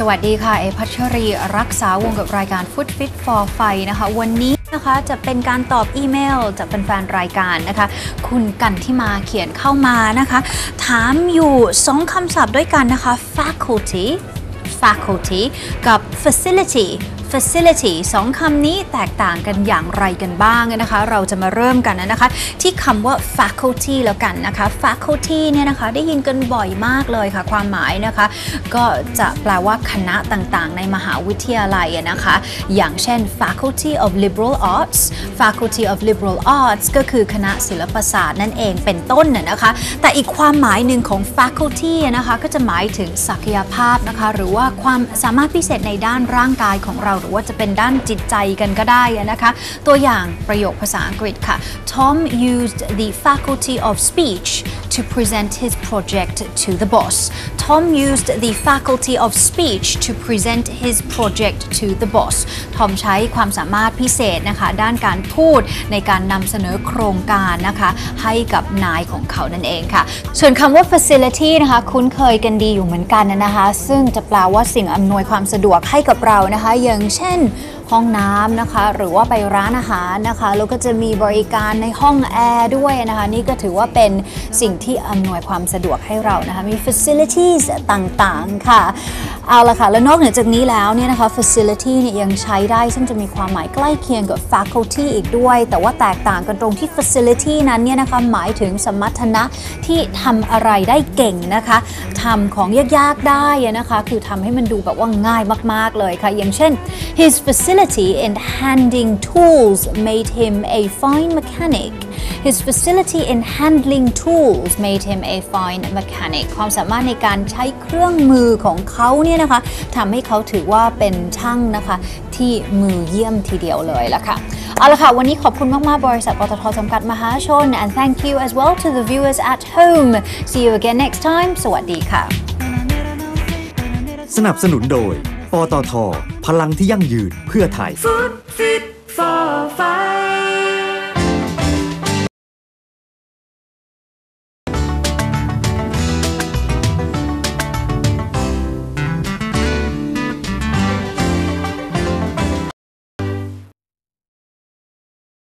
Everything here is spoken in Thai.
สวัสดีค่ะ เอพัชรี รักษาวงกับรายการ Food Fit for ไฟนะคะ วันนี้นะคะจะเป็นการตอบอีเมลจากแฟนๆรายการนะคะ คุณกันที่มาเขียนเข้ามานะคะ ถามอยู่สองคำศัพท์ด้วยกันนะคะ faculty faculty กับ facility facility สองคำนี้แตกต่างกันอย่างไรกันบ้างนะคะ เราจะมาเริ่มกันนะคะ ที่คำว่า faculty แล้วกันนะคะ faculty เนี่ยนะคะได้ยินกันบ่อยมากเลยค่ะ ความหมายนะคะ ก็จะแปลว่าคณะต่างๆ ในมหาวิทยาลัยนะคะ อย่างเช่น faculty of liberal arts faculty of liberal arts ก็คือคณะศิลปศาสตร์นั่นเองเป็นต้นน่ะนะคะ แต่อีกความหมายหนึ่งของ faculty นะคะก็จะหมายถึงศักยภาพนะคะ หรือว่าความสามารถพิเศษในด้านร่างกายของเราหรือว่าจะเป็นด้านจิตใจกันก็ได้นะคะ ตัวอย่างประโยคภาษาอังกฤษค่ะ Tom used the faculty of speech to present his project to the boss Tom used the faculty of speech to present his project to the boss Tom ใช้ความสามารถพิเศษนะคะด้านการพูดในการนำเสนอโครงการนะคะให้กับนายของเขานั่นเองค่ะ ส่วนคำว่า facility นะคะคุ้นเคยกันดีอยู่เหมือนกันนะคะ ซึ่งจะแปลว่าสิ่งอำนวยความสะดวกให้กับเรานะคะ อย่างเช่น ห้องน้ำนะคะ หรือว่าไปร้านอาหารนะคะแล้วก็จะมีบริการในห้องแอร์ด้วยนะคะ นี่ก็ถือว่าเป็นสิ่งที่อำนวยความสะดวกให้เรานะคะมี facilities ต่างๆค่ะ เอาละค่ะ แล้วนอกเหนือจากนี้แล้วเนี่ยนะคะ facility เนี่ยยังใช้ได้ ซึ่งจะมีความหมายใกล้เคียงกับ faculty อีกด้วย แต่ว่าแตกต่างกันตรงที่ facility นั้นเนี่ยนะคะหมายถึงสมรรถนะที่ทำอะไรได้เก่งนะคะทำของยากๆได้นะคะ คือทำให้มันดูแบบว่าง่ายมากๆเลยค่ะ อย่างเช่น his facility in handling tools made him a fine mechanic His facility in handling tools made him a fine mechanic ความสามารถในการใช้เครื่องมือของเขาเนี่ยเนี่ยนะคะทำให้เขาถือว่าเป็นช่างนะคะที่มือเยี่ยมทีเดียวเลยละค่ะเอาละค่ะ วันนี้ขอบคุณมากๆ บริษัทปตทจำกัดมหาชน and thank you as well to the viewers at home see you again next time สวัสดีค่ะ สนับสนุนโดย ปตท พลังที่ยั่งยืนเพื่อไทย Food Fit for Five